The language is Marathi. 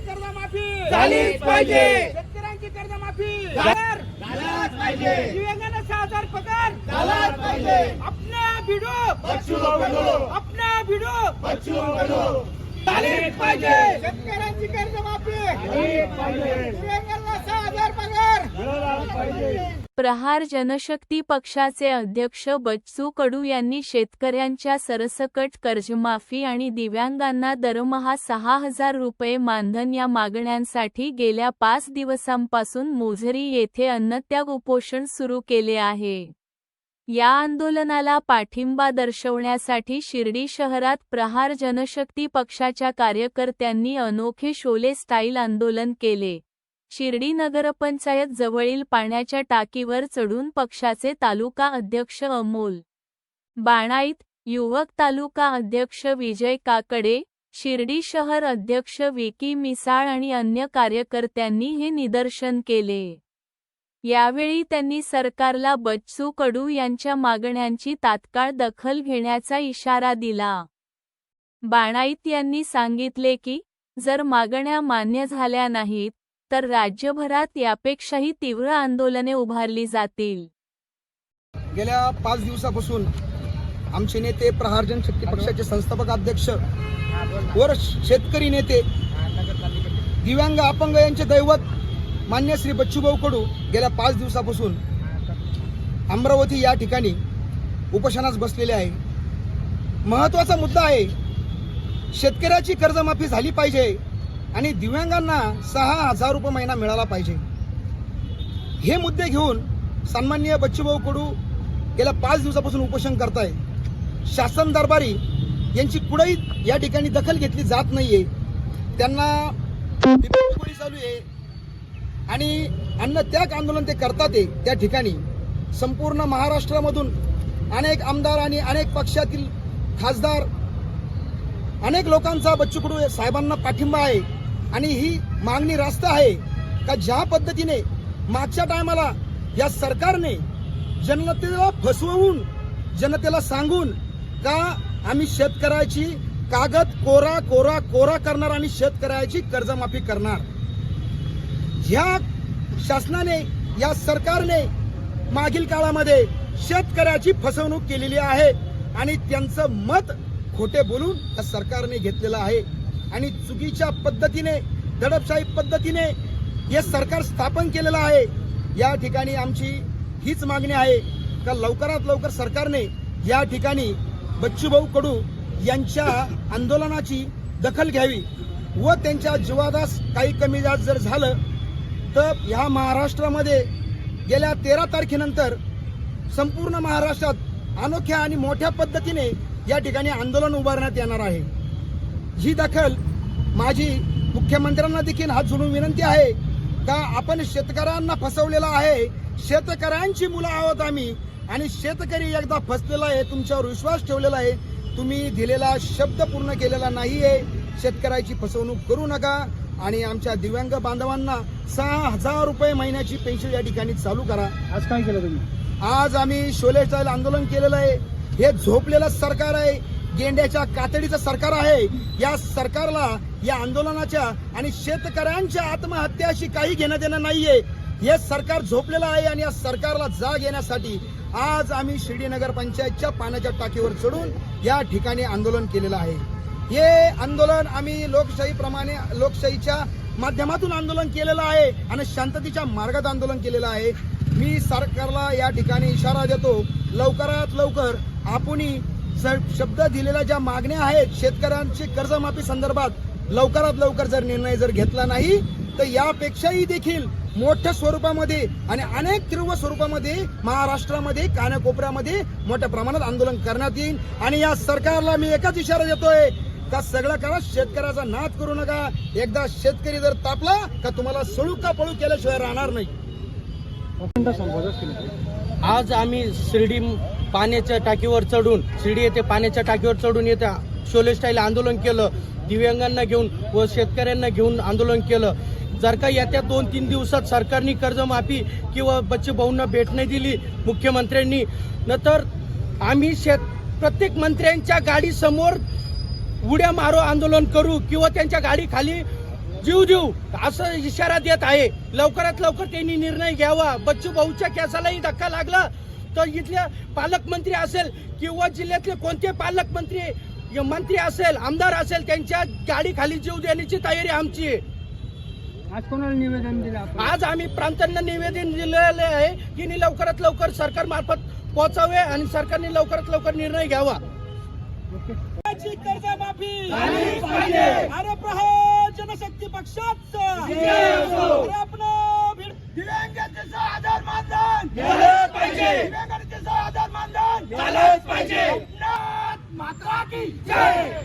शेतकऱ्यांची कर्जमाफी. झालीच पाहिजे. शेतकऱ्यांची कर्जमाफी. झालाच पाहिजे. दिव्यांगांना सहा हजार पगार. झालाच पाहिजे. अपना भिडो. बच्चू कडू अपना भिडो. बच्चू कडू झालीच पाहिजे. शेतकऱ्यांची कर्जमाफी. झालीच पाहिजे. दिव्यांगांना सहा हजार पगार. मिळालाच पाहिजे. प्रहार जनशक्ती पक्षाचे अध्यक्ष बच्चू कडू यांनी शेतकऱ्यांच्या सरसकट कर्जमाफी आणि दिव्यांगांना दरमहा सहा हजार रुपये मानधन या मागण्यांसाठी गेल्या पाच दिवसांपासून मोझरी येथे अन्नत्याग उपोषण सुरू केले आहे. या आंदोलनाला पाठिंबा दर्शवण्यासाठी शिर्डी शहरात प्रहार जनशक्ती पक्षाच्या कार्यकर्त्यांनी अनोखे शोले स्टाईल आंदोलन केले. शिर्डी नगरपंचायत जवळील पाण्याच्या टाकीवर चढून पक्षाचे तालुका अध्यक्ष अमोल बाणाईत युवक तालुका अध्यक्ष विजय काकडे शिर्डी शहर अध्यक्ष विकी मिसाळ आणि अन्य कार्यकर्त्यांनी हे निदर्शन केले. यावेळी त्यांनी सरकारला बच्चू कडू यांच्या मागण्यांची तात्काळ दखल घेण्याचा इशारा दिला. बाणाईत यांनी सांगितले की जर मागण्या मान्य झाल्या नाहीत तर राज्यभरात यापेक्षाही तीव्र आंदोलने उभारली जातील. गेल्या पाच दिवसापासून आमचे नेते प्रहार जनशक्ती पक्षाचे संस्थापक अध्यक्ष वर शेतकरी नेते दिव्यांग अपंग यांचे दैवत मान्य श्री बच्चूभाऊ कडू गेल्या पाच दिवसापासून अमरावती या ठिकाणी उपोषणास बसलेले आहे. महत्त्वाचा मुद्दा आहे शेतकऱ्याची कर्जमाफी झाली पाहिजे. आणि दिव्यांगांना सहा हजार रुपये महिना मिळाला पाहिजे. हे मुद्दे घेऊन सन्माननीय बच्चूभाऊ कडू गेल्या पाच दिवसापासून उपोषण करताय. शासन दरबारी यांची कुठेही या ठिकाणी दखल घेतली जात नाहीये. त्यांना गोळी चालू आहे. आणि अन्न त्याग आंदोलन ते करतात आहे त्या ठिकाणी. संपूर्ण महाराष्ट्रामधून अनेक आमदार आणि अनेक पक्षातील खासदार अनेक लोकांचा बच्चू कडू साहेबांना पाठिंबा आहे. आणि ही मागणी रास्त आहे का ज्या पद्धतीने मागच्या टायमाला या सरकारने जनतेला फसवून जनतेला सांगून का आम्ही शेतकऱ्याची कागद कोरा कोरा कोरा करणार आणि शेतकऱ्याची कर्जमाफी करणार? ह्या शासनाने या सरकारने मागील काळामध्ये शेतकऱ्याची फसवणूक केलेली आहे आणि त्यांचं मत खोटे बोलून या सरकारने घेतलेलं आहे. आणि चुकीच्या पद्धतीने दडपशाही पद्धतीने हे सरकार स्थापन केलेलं आहे. या ठिकाणी आमची हीच मागणी आहे का लवकरात लवकर सरकारने या ठिकाणी बच्चूभाऊ कडू यांच्या आंदोलनाची दखल घ्यावी व त्यांच्या जीवादास काही कमी जास्त जर झालं तर ह्या महाराष्ट्रामध्ये गेल्या तेरा तारखेनंतर संपूर्ण महाराष्ट्रात अनोख्या आणि मोठ्या पद्धतीने या ठिकाणी आंदोलन उभारण्यात येणार आहे. ही दखल माझी मुख्यमंत्र्यांना देखील हात जोडून विनंती आहे का आपण शेतकऱ्यांना फसवलेला आहे? शेतकऱ्यांची मुलं आहोत आम्ही आणि शेतकरी एकदा फसलेला आहे तुमच्यावर विश्वास ठेवलेला आहे. तुम्ही दिलेला शब्द पूर्ण केलेला नाहीये. शेतकऱ्याची फसवणूक करू नका आणि आमच्या दिव्यांग बांधवांना सहा हजार रुपये महिन्याची पेन्शन या ठिकाणी चालू करा. आज काय केलं तुम्ही? आज आम्ही शोले स्टाईल आंदोलन केलेलं आहे. हे झोपलेलं सरकार आहे. गेंड्याच्या कातडीचं सरकार आहे. या सरकारला या आंदोलनाच्या आणि शेतकऱ्यांच्या आत्महत्याशी काही घेणं देणं नाहीये. हे सरकार झोपलेलं आहे आणि या सरकारला जाग येण्यासाठी आज आम्ही शिर्डी नगर पंचायतच्या पाण्याच्या टाकीवर चढून या ठिकाणी आंदोलन केलेलं आहे. हे आंदोलन आम्ही लोकशाहीप्रमाणे लोकशाहीच्या माध्यमातून आंदोलन केलेलं आहे आणि शांततेच्या मार्गात आंदोलन केलेलं आहे. मी सरकारला या ठिकाणी इशारा देतो. लवकरात लवकर आपणही शब्द दिलेल्या ज्या मागण्या आहेत शेतकऱ्यांची कर्जमाफी संदर्भात लवकरात लवकर जर निर्णय जर घेतला नाही तर यापेक्षाही देखील मोठ्या स्वरूपामध्ये आणि अनेक तीव्र स्वरूपामध्ये महाराष्ट्रामध्ये कानाकोपऱ्यामध्ये मोठ्या प्रमाणात आंदोलन करण्यात येईल. आणि या सरकारला मी एकच इशारा देतोय का सगळं करा शेतकऱ्याचा नाद करू नका. एकदा शेतकरी जर तापला का तुम्हाला सळू का पळू केल्याशिवाय राहणार नाही. आज आम्ही शिर्डी पाण्याच्या टाकीवर चढून शिर्डी येथे पाण्याच्या टाकीवर चढून येथे शोले स्टाईल आंदोलन केलं दिव्यांगांना घेऊन व शेतकऱ्यांना घेऊन आंदोलन केलं. जर का येत्या दोन तीन दिवसात सरकारने कर्जमाफी किंवा बच्चे भाऊंना भेट नाही दिली मुख्यमंत्र्यांनी न तर आम्ही शेत प्रत्येक मंत्र्यांच्या गाडीसमोर उड्या मारो आंदोलन करू किंवा त्यांच्या गाडीखाली जीव देऊ असं इशारा देत आहे. लवकरात लवकर त्यांनी निर्णय घ्यावा. बच्चू भाऊच्या केसालाही धक्का लागला. तर इथल्या पालकमंत्री असेल किंवा जिल्ह्यातले कोणते पालकमंत्री मंत्री असेल आमदार असेल त्यांच्या गाडी खाली जीव देण्याची तयारी आमची आहे. आज कोणाला निवेदन दिलं आज आम्ही प्रांतांना निवेदन दिलेले आहे की लवकरात लवकर सरकार मार्फत पोहोचावे आणि सरकारने लवकरात लवकर निर्णय घ्यावा. ची कर्जमाफी. अरे प्रहार जनशक्ती पक्षाचा. अरे आपण भिड- दिव्यांगांचे आधार मानधन. दिव्यांगांचे आधार मानधन. पाहिजे. मात्रा की जय.